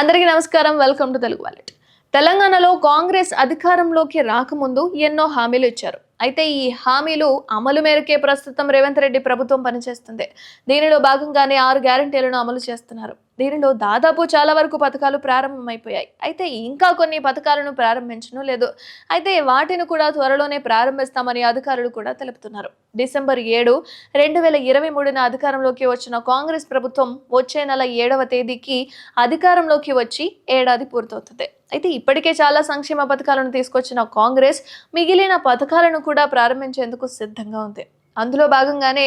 అందరికీ నమస్కారం. Welcome to Telugu wallet తెలంగాణలో కాంగ్రెస్ అధికారంలోకి రాకముందు ఎన్నో హామీలు ఇచ్చారు. అయితే ఈ హామీలు అమలు మేరకే ప్రస్తుతం రేవంత్ రెడ్డి ప్రభుత్వం పనిచేస్తుంది. దీనిలో భాగంగానే ఆరు గ్యారంటీలను అమలు చేస్తున్నారు. దీనిలో దాదాపు చాలా వరకు పథకాలు ప్రారంభమైపోయాయి. అయితే ఇంకా కొన్ని పథకాలను ప్రారంభించడం లేదు. అయితే వాటిని కూడా త్వరలోనే ప్రారంభిస్తామని అధికారులు కూడా తెలుపుతున్నారు. డిసెంబర్ ఏడు రెండు వేల ఇరవై మూడున అధికారంలోకి వచ్చిన కాంగ్రెస్ ప్రభుత్వం వచ్చే నెల ఏడవ తేదీకి అధికారంలోకి వచ్చి ఏడాది పూర్తవుతుంది. అయితే ఇప్పటికే చాలా సంక్షేమ పథకాలను తీసుకొచ్చిన కాంగ్రెస్ మిగిలిన పథకాలను కూడా ప్రారంభించేందుకు సిద్ధంగా ఉంది. అందులో భాగంగానే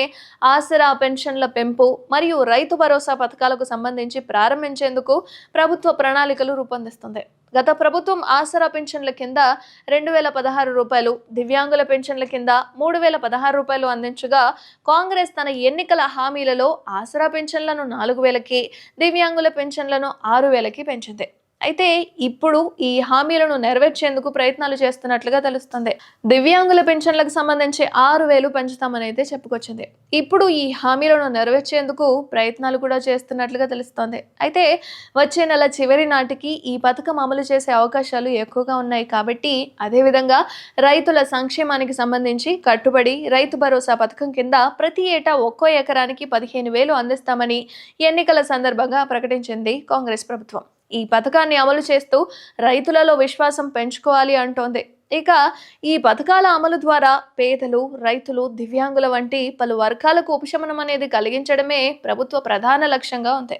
ఆసరా పెన్షన్ల పెంపు మరియు రైతు భరోసా పథకాలకు సంబంధించి ప్రారంభించేందుకు ప్రభుత్వ ప్రణాళికలు రూపొందిస్తుంది. గత ప్రభుత్వం ఆసరా పెన్షన్ల కింద రెండు వేల పదహారు రూపాయలు దివ్యాంగుల పెన్షన్ల కింద మూడు వేల పదహారు రూపాయలు అందించగా కాంగ్రెస్ తన ఎన్నికల హామీలలో ఆసరా పెన్షన్లను నాలుగు వేలకి దివ్యాంగుల పెన్షన్లను ఆరు వేలకి పెంచింది. అయితే ఇప్పుడు ఈ హామీలను నెరవేర్చేందుకు ప్రయత్నాలు చేస్తున్నట్లుగా తెలుస్తుంది. దివ్యాంగుల పెన్షన్లకు సంబంధించి ఆరు వేలు పెంచుతామని అయితే చెప్పుకొచ్చింది. ఇప్పుడు ఈ హామీలను నెరవేర్చేందుకు ప్రయత్నాలు కూడా చేస్తున్నట్లుగా తెలుస్తోంది. అయితే వచ్చే నెల చివరి నాటికి ఈ పథకం అమలు చేసే అవకాశాలు ఎక్కువగా ఉన్నాయి కాబట్టి అదేవిధంగా రైతుల సంక్షేమానికి సంబంధించి కట్టుబడి రైతు భరోసా పథకం కింద ప్రతి ఏటా ఒక్కో ఎకరానికి పదిహేను వేలు అందిస్తామని ఎన్నికల సందర్భంగా ప్రకటించింది కాంగ్రెస్ ప్రభుత్వం. ఈ పథకాన్ని అమలు చేస్తూ రైతులలో విశ్వాసం పెంచుకోవాలి అంటోంది. ఇక ఈ పథకాల అమలు ద్వారా పేదలు రైతులు దివ్యాంగుల వంటి పలు వర్గాలకు ఉపశమనం అనేది కలిగించడమే ప్రభుత్వ ప్రధాన లక్ష్యంగా ఉంది.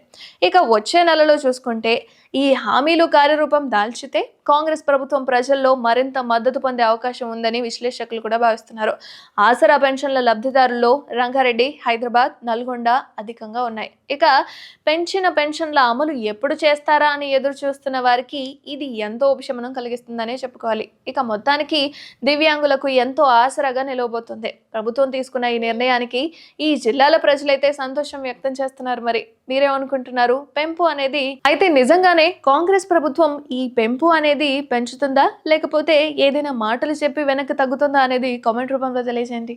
ఇక వచ్చే నెలలో చూసుకుంటే ఈ హామీలు కార్యరూపం దాల్చితే కాంగ్రెస్ ప్రభుత్వం ప్రజల్లో మరింత మద్దతు పొందే అవకాశం ఉందని విశ్లేషకులు కూడా భావిస్తున్నారు. ఆసరా పెన్షన్ల లబ్ధిదారుల్లో రంగారెడ్డి హైదరాబాద్ నల్గొండ అధికంగా ఉన్నాయి. ఇక పెంచిన పెన్షన్ల అమలు ఎప్పుడు చేస్తారా అని ఎదురు చూస్తున్న వారికి ఇది ఎంతో ఉపశమనం కలిగిస్తుందనే చెప్పుకోవాలి. ఇక మొత్తానికి దివ్యాంగులకు ఎంతో ఆసరాగా నిలవబోతుంది. ప్రభుత్వం తీసుకున్న ఈ నిర్ణయానికి ఈ జిల్లాల ప్రజలైతే సంతోషం వ్యక్తం చేస్తున్నారు మరి. మీరేమనుకుంటున్నారు? పెంపు అనేది అయితే నిజంగానే కాంగ్రెస్ ప్రభుత్వం ఈ పెంపు అనేది పెంచుతుందా? లేకపోతే ఏదైనా మాటలు చెప్పి వెనక్కి తగ్గుతుందా అనేది కామెంట్ రూపంలో తెలియజేయండి.